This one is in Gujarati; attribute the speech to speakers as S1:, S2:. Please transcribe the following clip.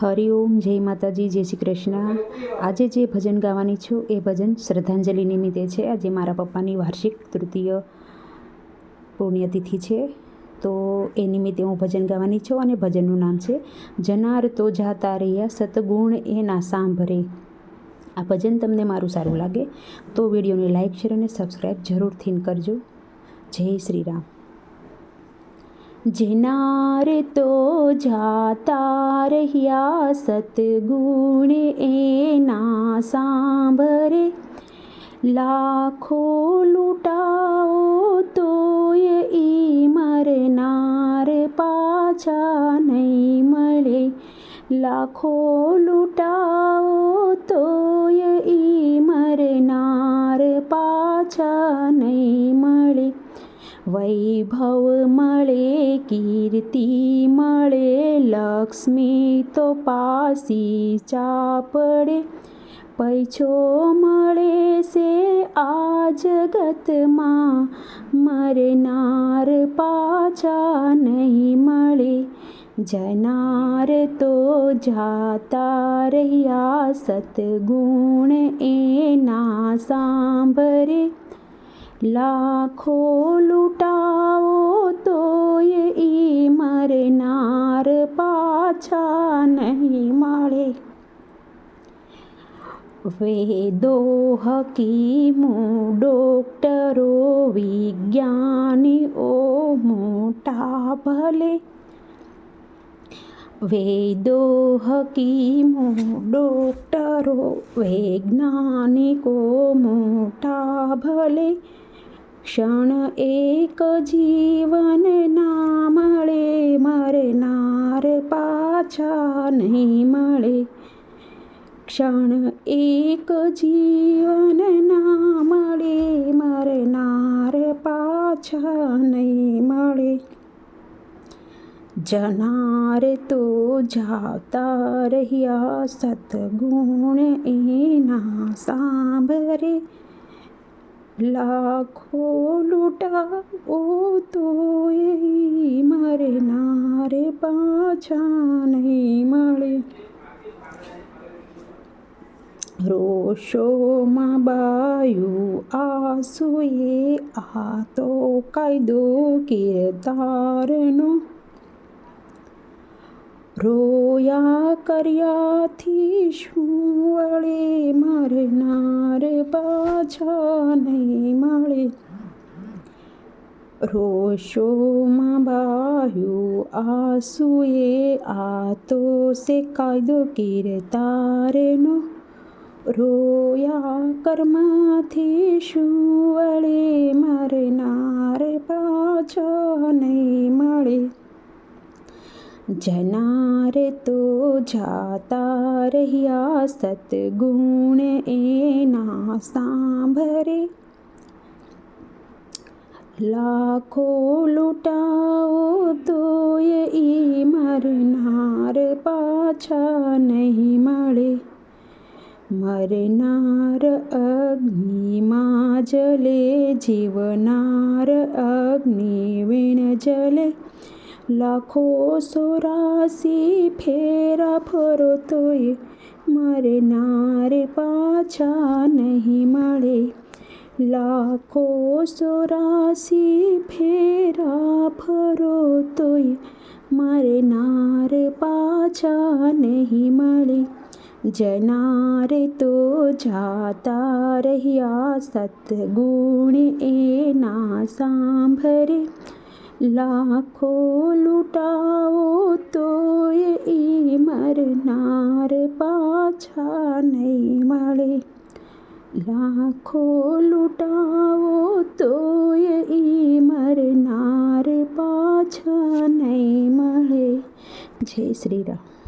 S1: હરિઓમ જય માતાજી, જય શ્રી કૃષ્ણ. આજે જે ભજન ગાવાની છું, એ ભજન શ્રદ્ધાંજલિ નિમિત્તે છે. આજે મારા પપ્પાની વાર્ષિક તૃતીય પુણ્યતિથિ છે. તો એ નિમિત્તે હું ભજન ગાવાની છું અને ભજનનું નામ છે, જનાર તો જાતા રહ્યા, સતગુણ એ ના સાંભરે આ ભજન તમને મારું સારું લાગે તો વિડીયોને લાઇક શેર અને સબસ્ક્રાઈબ જરૂરથી કરજો. જય શ્રી રામ. જેનાર તો જાતા રહ્યા સતગુણ એના સાંભરે. લાખો લૂંટાઓ તોય ઈ મરનાર પાછા નહીં મળે. લાખો લૂંટાઓ તોય ઈ મરનાર પાછા નહીં વૈભવ મળે, કીર્તિ મળે, લક્ષ્મી તો પાસી ચાપડે. પૈછો મળે છે આ જગતમાં, મરનાર પાછા નહીં મળે. જનાર તો જાતા રહ્યા, સતગુણ એના સાંભરે લાખો લૂંટાવો તોય ઈ મરનાર પાછા નહીં મળે. વેદો હકીમો, ડોક્ટરો, વિજ્ઞાનીઓ મોટા ભલે. વેદો હકીમો, ડોક્ટરો, વૈજ્ઞાનિકો મોટા ભલે. ક્ષણ એક જીવન ના મળે મરનાર પાછા નહીં મળે. ક્ષણ એક જીવન ના મળે મરનાર પાછા નહીં મળે. જનાર તો જાતા રહ્યા, સદગુણ એના સાંભરે લાખો લૂંટાઓ તોય મરનાર પાછા નહીં મળે રોષોમાં બાયું આંસુએ આ તો કાયદો કિરદારનો રોયા કર્યાથી શું વળે મરનાર પાછા નહીં મળે રોષોમાં બાહ્યું આંસુએ આ તો સે કાયદો કિરતારેનો રોયા કર્મથી શું વળે મરનાર પાછો નહીં મળે. જનારે તો જાતા રહ્યા સતગુણ એના સાંભરે લાખો લૂંટાઓ તોય ઈ મરનાર પાછા નહીં મળે. મરનાર અગ્નિમાં જલે, જીવનાર અગ્નિ વીણ જલે. લાખો સોરાસી ફેરા ફરો તોય મરનાર પાછા નહીં મળે. લાખો સોરાસી ફેરા ફરો તોય મરનાર પાછા નહીં મળી. જનાર તો જાતા રહ્યા સતગુણ એના સાંભરે લાખો લૂંટાવો તોય એ મરનાર પાછા નહીં લાખો લૂંટાવો તોય ઈ મરનાર પાછા નહીં મળે. જય શ્રી રામ.